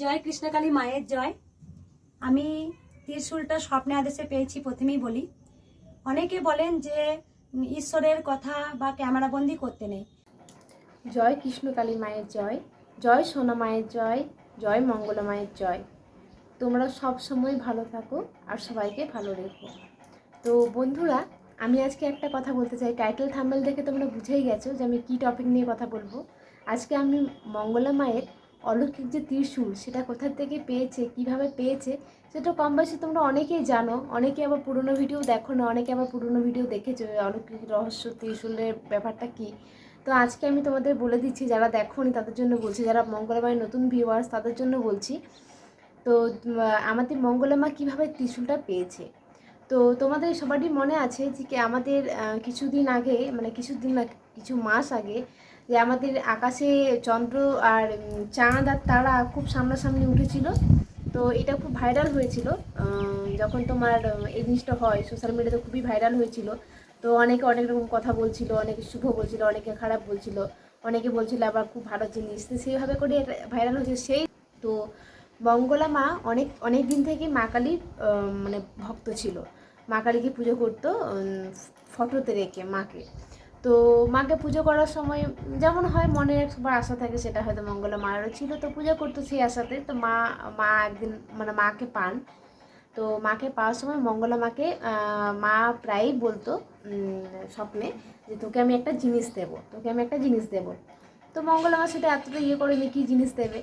জয় কৃষ্ণকালী মায়ের জয়। আমি ত্রিশূলটা স্বপ্নে আদেশে পেয়েছি, প্রথমেই বলি। অনেকে বলেন যে ঈশ্বরের কথা বা ক্যামেরাবন্দি করতে নেই। জয় কৃষ্ণকালী মায়ের জয় জয় সোনা মায়ের জয় জয় মঙ্গলা মায়ের জয়। তোমরা সব সময় ভালো থাকো আর সবাইকে ভালো রেখো। তো বন্ধুরা, আমি আজকে একটা কথা বলতে চাই। টাইটেল থাম্বেল দেখে তোমরা বুঝেই গেছো যে আমি কী টপিক নিয়ে কথা বলব। আজকে আমি মঙ্গলা মায়ের অলৌকিক যে ত্রিশূল, সেটা কোথা থেকে পেয়েছে, কীভাবে পেয়েছে, সেটা কম বয়সে তোমরা অনেকেই জানো। অনেকে আবার পুরনো ভিডিও দেখো না, অনেকে আবার পুরনো ভিডিও দেখেছ অলৌকিক রহস্য ত্রিশূলের ব্যাপারটা কী। তো আজকে আমি তোমাদের বলে দিচ্ছি, যারা দেখোনি তাদের জন্য বলছি, যারা মঙ্গলমায়ের নতুন ভিউয়ার্স তাদের জন্য বলছি। তো আমাদের মঙ্গলমা কীভাবে ত্রিশূলটা পেয়েছে? তো তোমাদের সবারই মনে আছে যে আমাদের কিছুদিন আগে মানে কিছুদিন কিছু মাস আগে যে আমাদের আকাশে চন্দ্র আর চাঁদ আর তারা খুব সামনাসামনি উঠেছিল। তো এটা খুব ভাইরাল হয়েছিল। যখন তোমার এই জিনিসটা হয় সোশ্যাল মিডিয়াতে খুবই ভাইরাল হয়েছিল। তো অনেকে অনেক রকম কথা বলছিল, অনেকে শুভ বলছিল, অনেকে খারাপ বলছিল, অনেকে বলছিল আবার খুব ভালো জিনিস। তো সেইভাবে করে ভাইরাল হয়েছে। সেই তো মঙ্গলা মা অনেক অনেক দিন থেকে মা কালীর মানে ভক্ত ছিল। মা কালীকে পুজো করতো ফটোতে রেখে মাকে। তো মাকে পুজো করার সময় যেমন হয় মনে একবার আশা থাকে সেটা হয়তো মঙ্গলা মায়েরও ছিল, তো পুজো করতো সেই আশাতে। তো মা মা একদিন মানে মাকে পান। তো মাকে পাওয়ার সময় মঙ্গলা মাকে মা প্রায়ই বলতো স্বপ্নে যে তোকে আমি একটা জিনিস দেবো, তোকে আমি একটা জিনিস দেবো। তো মঙ্গলা মা সেটা এতটা ইয়ে করেনি কী জিনিস দেবে।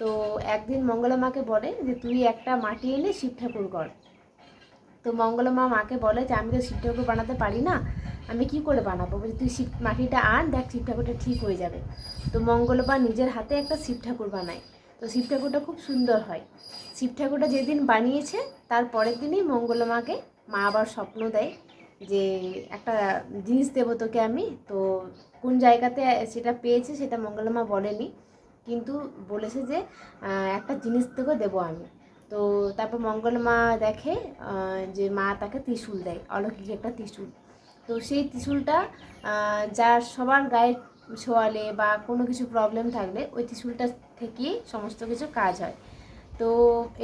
তো একদিন মঙ্গলা মাকে বলে যে, তুই একটা মাটি এনে শিব ঠাকুর কর। তো মঙ্গলা মা মাকে বলে যে, আমি তো শিব ঠাকুর বানাতে পারি না। আমি কি করে বানাবো? বলছি, তুই শিব মাটিটা আন, দেখ শিব ঠাকুরটা ঠিক হয়ে যাবে। তো মঙ্গলবা নিজের হাতে একটা শিব ঠাকুর বানায়। তো শিব ঠাকুরটা খুব সুন্দর হয়। শিব ঠাকুরটা যেদিন বানিয়েছে, তার পরের দিনই মঙ্গলা মাকে মা আবার স্বপ্ন দেয় যে, একটা জিনিস দেবো তোকে আমি। তো কোন জায়গাতে সেটা পেয়েছে, সেটা মঙ্গলা মা বলেনি। কিন্তু বলেছে যে একটা জিনিস তোকে দেবো আমি। তো তারপর মঙ্গল মা দেখে যে মা তাকে ত্রিশূল দেয়, অলৌকিক একটা ত্রিশূল। তো সেই ত্রিশূলটা যার সবার গায়ে ছোয়ালে বা কোনো কিছু প্রবলেম থাকলে ওই ত্রিশূলটা থেকেই সমস্ত কিছু কাজ হয়। তো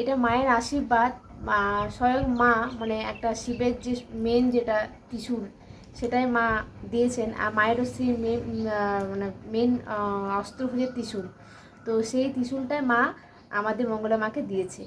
এটা মায়ের আশীর্বাদ, মা স্বয়ং মা মানে একটা শিবের যে মেন যেটা ত্রিশূল, সেটাই মা দিয়েছেন। আর মায়েরও সেই মেন মানে মেন অস্ত্র হচ্ছে ত্রিশূল। তো সেই ত্রিশূলটাই মা আমাদের মঙ্গলা মাকে দিয়েছে।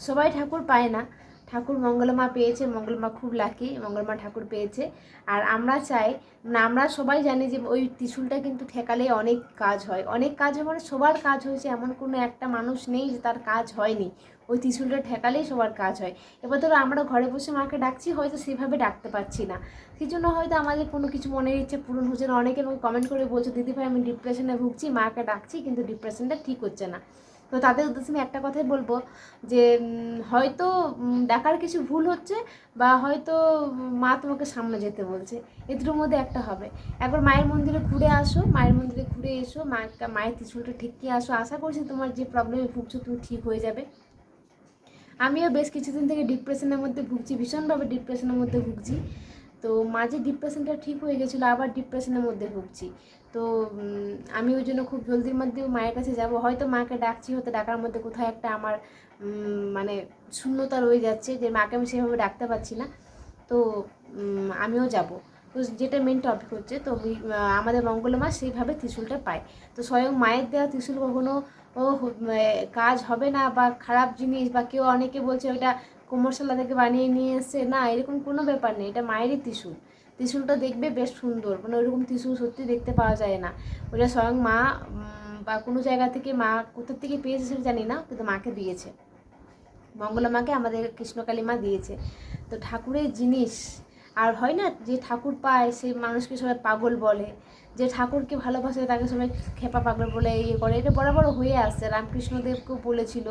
সবাই ঠাকুর পায় না। ঠাকুর মঙ্গলমা পেয়েছে, মঙ্গলমা খুব লাকি মঙ্গলমা ঠাকুর পেয়েছে। আর আমরা চাই মানে আমরা সবাই জানি যে ওই ত্রিশূলটা কিন্তু ঠেকালে অনেক কাজ হয়। অনেক কাজ হয় মানে সবার কাজ হয়েছে, এমন কোনো একটা মানুষ নেই যে তার কাজ হয়নি। ওই ত্রিশূলটা ঠেকালেই সবার কাজ হয়। এবার ধরো আমরা ঘরে বসে মাকে ডাকছি, হয়তো সেভাবে ডাকতে পারছি না। সেই জন্য হয়তো আমাদের কোনো কিছু মনের ইচ্ছে পূরণ হচ্ছে না। অনেকে আমাকে কমেন্ট করে বলছে, দিদি ভাই, আমি ডিপ্রেশনে ভুগছি, মাকে ডাকছি, কিন্তু ডিপ্রেশনটা ঠিক হচ্ছে না। তো তাদের উদ্দেশ্যে আমি একটা কথাই বলব যে হয়তো দেখার কিছু ভুল হচ্ছে বা হয়তো মা তোমাকে সামনে যেতে বলছে। এ দুটোর মধ্যে একটা হবে। একবার মায়ের মন্দিরে ঘুরে আসো, মায়ের মন্দিরে ঘুরে এসো মায়ের মায়ের ত্রিশূলটা ঠিকিয়ে আসো, আশা করছি তোমার যে প্রবলেমে ভুগছো তুমি ঠিক হয়ে যাবে। আমিও বেশ কিছুদিন থেকে ডিপ্রেশনের মধ্যে ভুগছি, ভীষণভাবে ডিপ্রেশনের মধ্যে ভুগছি। তো মাঝে ডিপ্রেশনটা ঠিক হয়ে গেছিল, আবার ডিপ্রেশনের মধ্যে ভুগছি। তো আমি ওই জন্য খুব জলদির মধ্যে মায়ের কাছে যাব। হয়তো মাকে ডাকছি, হয়তো ডাকার মধ্যে কোথাও একটা আমার মানে শূন্যতা রয়ে যাচ্ছে যে মাকে আমি সেভাবে ডাকতে পারছি না। তো আমিও যাব। তো যেটা মেন টপিক হচ্ছে, তো আমাদের মঙ্গল মা সেইভাবে ত্রিশূলটা পায়। তো স্বয়ং মায়ের দেওয়া ত্রিশুল কখনো, ও কাজ হবে না বা খারাপ জিনিস বা কেউ অনেকে বলছে ওইটা কোমরশালা থেকে বানিয়ে নিয়ে এসছে না, এরকম কোনো ব্যাপার নেই, এটা মায়েরই ত্রিশূল। ত্রিশূলটা দেখবে বেশ সুন্দর মানে ওইরকম ত্রিশূল সত্যি দেখতে পাওয়া যায় না। ওটা স্বয়ং মা বা কোনো জায়গা থেকে মা কোথা থেকে পেয়েছে সেটা জানি না, কিন্তু মাকে দিয়েছে। মঙ্গলা মাকে আমাদের কৃষ্ণকালী মা দিয়েছে। তো ঠাকুরের জিনিস, আর হয় না যে ঠাকুর পায়, সেই মানুষকে সবাই পাগল বলে। যে ঠাকুরকে ভালোবাসে তাকে সবাই খেপা পাগল বলে ইয়ে করে। এটা বরাবর হয়ে আসছে। রামকৃষ্ণদেবকেও বলেছিল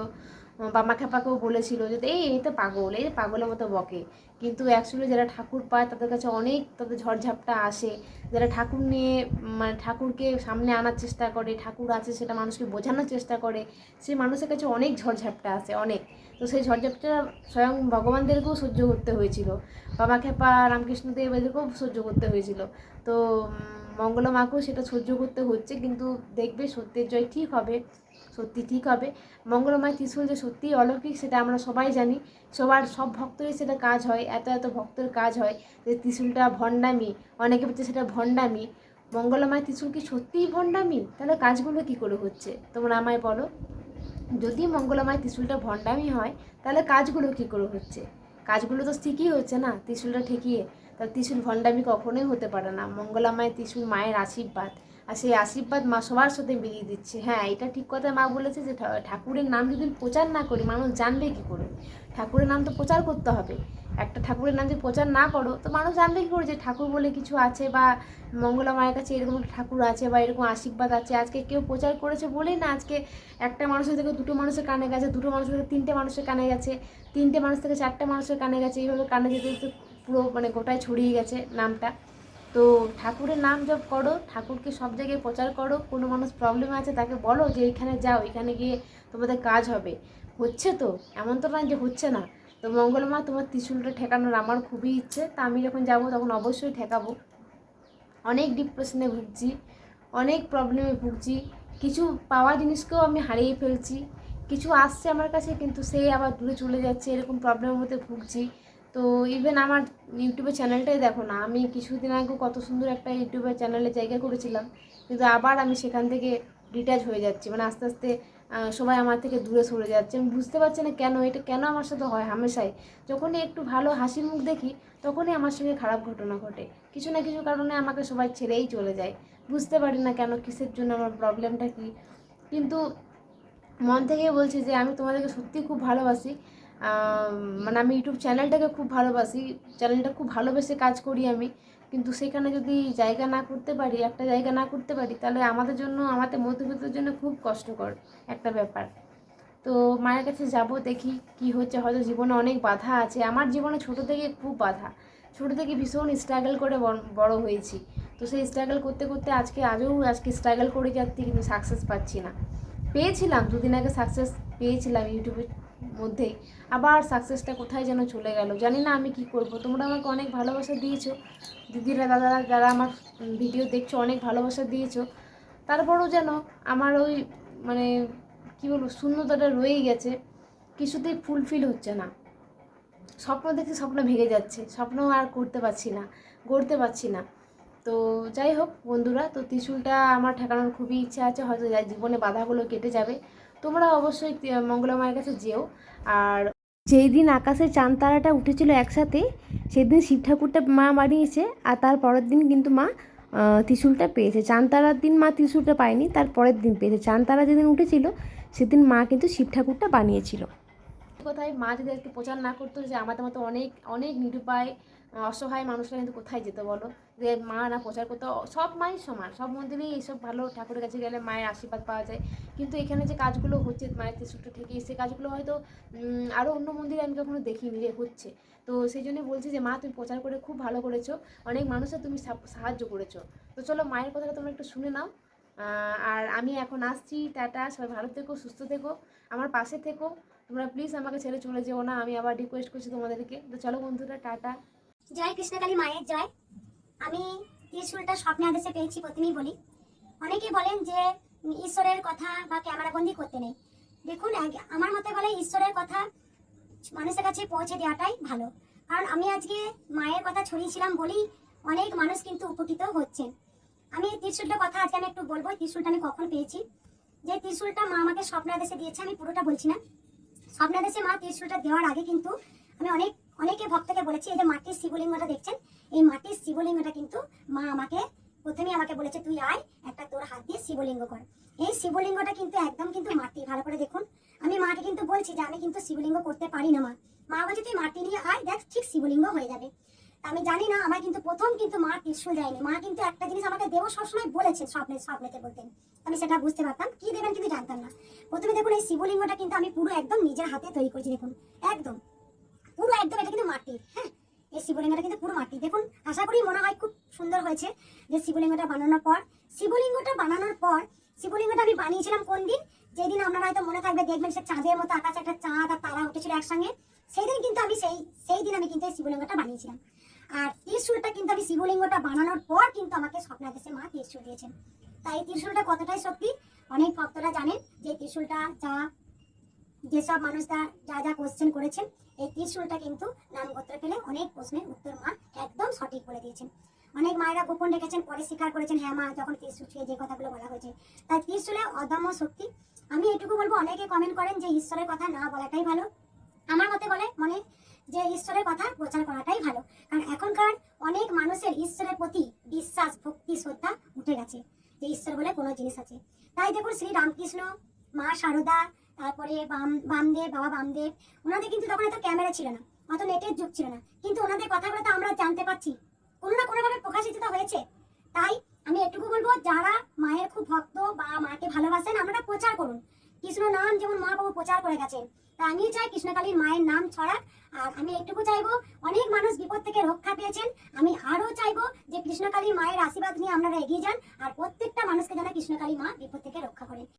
বামা খেপাকেও বলেছিল যে, এই এই তো পাগল, এই পাগলের মতো বকে। কিন্তু অ্যাকচুয়ালি যারা ঠাকুর পায়, তাদের কাছে অনেক তাদের ঝড়ঝাপটা আসে। যারা ঠাকুর নিয়ে মানে ঠাকুরকে সামনে আনার চেষ্টা করে, ঠাকুর আছে সেটা মানুষকে বোঝানোর চেষ্টা করে, সেই মানুষের কাছে অনেক ঝড়ঝাপটা আসে, অনেক। তো সেই ঝড়ঝাপটা স্বয়ং ভগবানদেরকেও সহ্য করতে হয়েছিল। বাবা খেপা, রামকৃষ্ণদেব এদেরকেও সহ্য করতে হয়েছিল। তো মঙ্গলা মাকেও সেটা সহ্য করতে হচ্ছে, কিন্তু দেখবে সত্যের জয় ঠিক হবে, সত্যি ঠিক হবে। মঙ্গলময় ত্রিশূল যে সত্যিই অলৌকিক সেটা আমরা সবাই জানি, সবার সব ভক্তরই সেটা কাজ হয়, এত এত ভক্তের কাজ হয় যে ত্রিশূলটা ভণ্ডামি, অনেকে বলছে সেটা ভণ্ডামি। মঙ্গলময় ত্রিশূল কি সত্যিই ভণ্ডামি? তাহলে কাজগুলো কি করে হচ্ছে? তোমরা আমায় বলো। যদি মঙ্গলময় ত্রিশূলটা ভণ্ডামি হয়, তাহলে কাজগুলো কি করে হচ্ছে? কাজগুলো তো ঠিকই হচ্ছে না, ত্রিশূলটা ঠেকিয়ে। তাহলে ত্রিশূল ভণ্ডামি কখনোই হতে পারে না। মঙ্গলামায় ত্রিশুল মায়ের আশীর্বাদ। আর সেই আশীর্বাদ মা সবার সাথে বেরিয়ে দিচ্ছে। হ্যাঁ এটা ঠিক কথা মা বলেছে যে ঠাকুরের নাম যদি প্রচার না করি, মানুষ জানবে কি করে? ঠাকুরের নাম তো প্রচার করতে হবে। একটা ঠাকুরের নাম যদি প্রচার না করো, তো মানুষ জানবে কি করে যে ঠাকুর বলে কিছু আছে বা মঙ্গলা মায়ের কাছে এরকম ঠাকুর আছে বা এরকম আশীর্বাদ আছে। আজকে কেউ প্রচার করেছে বলেই না, আজকে একটা মানুষের থেকে দুটো মানুষের কানে গেছে, দুটো মানুষের থেকে তিনটে মানুষের কানে গেছে, তিনটে মানুষ থেকে চারটে মানুষের কানে গেছে। এইভাবে কানে যেতে যেতে পুরো মানে গোটায় ছড়িয়ে গেছে নামটা। তো ঠাকুরের নাম জপ করো, ঠাকুরকে সব জায়গায় প্রচার করো, কোনো মানুষ প্রবলেম আছে তাকে বলো যে এখানে যাও, এখানে গিয়ে তোমাদের কাজ হবে। হচ্ছে তো? এমন তো নয় যে হচ্ছে না। তো মঙ্গলমা তোমার ত্রিশূলটা ঠেকানোর আমার খুবই ইচ্ছে। তা আমি যখন যাব তখন অবশ্যই ঠেকাবো। অনেক ডিপ্রেশনে ভুগছি, অনেক প্রবলেমে ভুগছি। কিছু পাওয়া জিনিসকেও আমি হারিয়ে ফেলছি। কিছু আসছে আমার কাছে কিন্তু সে আবার দূরে চলে যাচ্ছে, এরকম প্রবলেমের মধ্যে ভুগছি। তো ইভেন আমার ইউটিউবের চ্যানেলটাই দেখো না, আমি কিছুদিন আগে কত সুন্দর একটা ইউটিউবের চ্যানেলে জায়গা করেছিলাম, কিন্তু আবার আমি সেখান থেকে ডিটাচ হয়ে যাচ্ছি মানে আস্তে আস্তে সবাই আমার থেকে দূরে সরে যাচ্ছে, আমি বুঝতে পারছি না কেন, এটা কেন আমার সাথে হয় হামেশাই, যখনই একটু ভালো হাসির মুখ দেখি, তখনই আমার সঙ্গে খারাপ ঘটনা ঘটে, কিছু না কিছু কারণে আমাকে সবাই ছেড়েই চলে যায়, বুঝতে পারি না কেন, কিসের জন্য আমার প্রবলেমটা কী, কিন্তু মন থেকেই বলছি যে আমি তোমাদেরকে সত্যি খুব ভালোবাসি মানে আমি ইউটিউব চ্যানেলটাকে খুব ভালোবাসি। চ্যানেলটা খুব ভালোবেসে কাজ করি আমি। কিন্তু সেখানে যদি জায়গা না করতে পারি, একটা জায়গা না করতে পারি, তাহলে আমাদের জন্য, আমাদের মধ্যবিত্তের জন্য খুব কষ্টকর একটা ব্যাপার। তো মায়ের কাছে যাব, দেখি কি হচ্ছে। হয়তো জীবনে অনেক বাধা আছে। আমার জীবনে ছোট থেকে খুব বাধা। ছোট থেকে ভীষণ স্ট্রাগল করে বড়- হয়েছি। তো সেই স্ট্রাগল করতে করতে আজকে আজও আজকে স্ট্রাগল করে যাচ্ছি, কিন্তু সাকসেস পাচ্ছি না। পেয়েছিলাম, দুদিন আগে সাকসেস পেয়েছিলাম ইউটিউবের মধ্যেই আবার সাকসেসটা কোথায় যেন চলে গেল? জানি না আমি কি করব। তোমরা আমাকে অনেক ভালোবাসা দিয়েছ। দিদিরা, দাদারা, যারা আমার ভিডিও দেখছ, অনেক ভালোবাসা দিয়েছ। তারপরও যেন আমার ওই মানে কি বলব, শূন্যতাটা রয়েই গেছে। কিছুতেই ফুলফিল হচ্ছে না। স্বপ্ন দেখে স্বপ্ন ভেঙে যাচ্ছে। স্বপ্ন আর করতে পারছি না, গড়তে পারছি না। তো যাই হোক বন্ধুরা, তো ত্রিশুলটা আমার ঠেকানোর খুবই ইচ্ছা আছে। হয়তো জীবনে বাধাগুলো কেটে যাবে। তোমরা অবশ্যই মঙ্গলা মায়ের কাছে যেও। আর যেই দিন আকাশে চাঁদ তারাটা উঠেছিল একসাথে, সেদিন শিব ঠাকুরটা মা বানিয়েছে আর তার পরের দিন কিন্তু মা ত্রিশূলটা পেয়েছে। চাঁদ তারার দিন মা ত্রিশূলটা পায়নি, তার পরের দিন পেয়েছে। চাঁদ তারা যেদিন উঠেছিল, সেদিন মা কিন্তু শিব ঠাকুরটা বানিয়েছিল। কোথায় মা যদি একটু প্রচার না করতো যে আমাদের মতো অনেক অনেক নিরুপায়, অসহায় মানুষরা কিন্তু কোথায় যেত বলো? যে মা না প্রচার করতো, সব মাই সমান, সব মন্দিরেই এইসব ভালো ঠাকুরের কাছে গেলে মায়ের আশীর্বাদ পাওয়া যায়। কিন্তু এখানে যে কাজগুলো হচ্ছে মায়ের ত্রিশুলটা থেকে, সে কাজগুলো হয়তো আরও অন্য মন্দিরে আমি কখনো দেখিনি যে হচ্ছে। তো সেই জন্য বলছি যে মা, তুমি প্রচার করে খুব ভালো করেছ, অনেক মানুষের তুমি সাহায্য করেছ। তো চলো মায়ের কথাটা তোমরা একটু শুনে নাও। আর আমি এখন আসছি, টাটা, সবাই ভালো থেকো, সুস্থ থেকো, আমার পাশে থেকো। তোমরা প্লিজ আমাকে ছেড়ে চলে যেও না, আমি আবার রিকোয়েস্ট করছি তোমাদেরকে। তো চলো বন্ধুরা, টাটা। জয় কৃষ্ণকালী মায়ের জয়। আমি ত্রিশুলটা স্বপ্নে আদেশে পেয়েছি প্রথমেই বলি। অনেকে বলেন যে ঈশ্বরের কথা বা ক্যামেরাবন্দি করতে নেই। দেখুন আমার মতে বলে ঈশ্বরের কথা মানুষের কাছে পৌঁছে দেওয়াটাই ভালো। কারণ আমি আজকে মায়ের কথা ছড়িয়েছিলাম বলেই অনেক মানুষ কিন্তু উপকৃত হচ্ছেন। আমি ত্রিশুলটার কথা আজকে আমি একটু বলব, ত্রিশুলটা আমি কখন পেয়েছি? যে ত্রিশুলটা মা আমাকে স্বপ্নে আদেশে দিয়েছে, আমি পুরোটা বলছি না। স্বপ্নাদেশে মা ত্রিশুলটা দেওয়ার আগে কিন্তু আমি অনেক, অনেকে ভক্তকে বলেছি, এই যে মাটির শিবলিঙ্গটা দেখছেন এই মাটির শিবলিঙ্গটা কিন্তু মা আমাকে প্রথমে আমাকে বলেছে, তুই আয়, একটা তোর হাত দিয়ে শিবলিঙ্গ কর। এই শিবলিঙ্গটা কিন্তু একদম কিন্তু মাটি, ভালো করে দেখুন। আমি মাকে কিন্তু বলছি যে, আমি কিন্তু শিবলিঙ্গ করতে পারি না মা। মা বলছে, তুই মাটি নিয়ে আয়, দেখ, ঠিক শিবলিঙ্গ হয়ে যাবে। আমি জানি না আমার কিন্তু প্রথম কিন্তু মা ত্রিশুল দেয়নি। মা কিন্তু একটা জিনিস আমাকে দেবো সবসময় বলেছে, স্বপ্নে, স্বপ্নেতে বলতেন। আমি সেটা বুঝতে পারতাম, কি দেবেন কিন্তু জানতাম না। প্রথমে দেখুন, এই শিবলিঙ্গটা কিন্তু আমি পুরো একদম নিজের হাতে তৈরি করেছি, দেখুন। একদম, পুরো একদম এটা কিন্তু মাটির হ্যাঁ? এই শিবলিঙ্গটা কিন্তু পুরো মাটি। দেখুন, আশা করি মনে হয় খুব সুন্দর হয়েছে যে শিবলিঙ্গটা বানানোর পর। শিবলিঙ্গটা বানানোর পর শিবলিঙ্গটা আমি বানিয়েছিলাম কোন দিন? যেদিন আপনারা হয়তো মনে থাকবে, দেখবেন সে চাঁদের মতো আকাশে একটা চাঁদ আর তারা উঠেছিল একসঙ্গে। সেই দিন কিন্তু আমি সেই সেই দিন আমি কিন্তু এই শিবলিঙ্গটা বানিয়েছিলাম। আর ত্রিশুলটা কিন্তু আমি শিবলিঙ্গটা বানানোর পর কিন্তু আমাকে স্বপ্নাদেশে মা ত্রিশুল দিয়েছেন। তাই ত্রিশুলটা কতটাই সত্যি, অনেক ভক্তরা জানেন যে ত্রিশুলটা যা যেসব মানুষরা যা যা কোশ্চেন করেছেন, এই ত্রিশুলটা কিন্তু নামগোত্র পেলে অনেক প্রশ্নের উত্তর মা একদম সঠিক বলে দিয়েছেন। অনেক মায়েরা গোপন রেখেছেন, পরে স্বীকার করেছেন হ্যাঁ মা, যখন ত্রিশুল ছুঁয়ে যে কথাগুলো বলা হয়েছে। তাই ত্রিশুলে অদম্য শক্তি। আমি এটুকু বলব, অনেকে কমেন্ট করেন যে ঈশ্বরের কথা না বলাটাই ভালো। আমার মতে বলে মনে, যে ঈশ্বরের কথা প্রচার করাটাই ভালো। কারণ এখনকার অনেক মানুষের ঈশ্বরের প্রতি বিশ্বাস, ভক্তি, শ্রদ্ধা উঠে গেছে, যে ঈশ্বর বলে কোনো জিনিস আছে। তাই দেখুন শ্রী রামকৃষ্ণ, মা সারদা তারপরে বাম, বামদেব, বাবা বামদেব, ওনাদের কিন্তু তখন এত ক্যামেরা ছিল না, অত নেটের যুগ ছিল না। কিন্তু ওনাদের কথাগুলো তো আমরা জানতে পারছি। কোনো না কোনোভাবে প্রকাশিত তো হয়েছে। তাই আমি এটুকু বলব, যারা মায়ের খুব ভক্ত বা মাকে ভালোবাসেন, আপনারা প্রচার করুন। কৃষ্ণ নাম যেমন মহাপ্রভু প্রচার করে গেছেন, তা আমিও চাই কৃষ্ণকালীর মায়ের নাম ছড়াক। আর আমি একটুকু চাইব, অনেক মানুষ বিপদ থেকে রক্ষা পেয়েছেন। আমি আরও চাইব যে কৃষ্ণকালী মায়ের আশীর্বাদ নিয়ে আপনারা এগিয়ে যান, আর প্রত্যেকটা মানুষকে যেন কৃষ্ণকালী মা বিপদ থেকে রক্ষা করেন।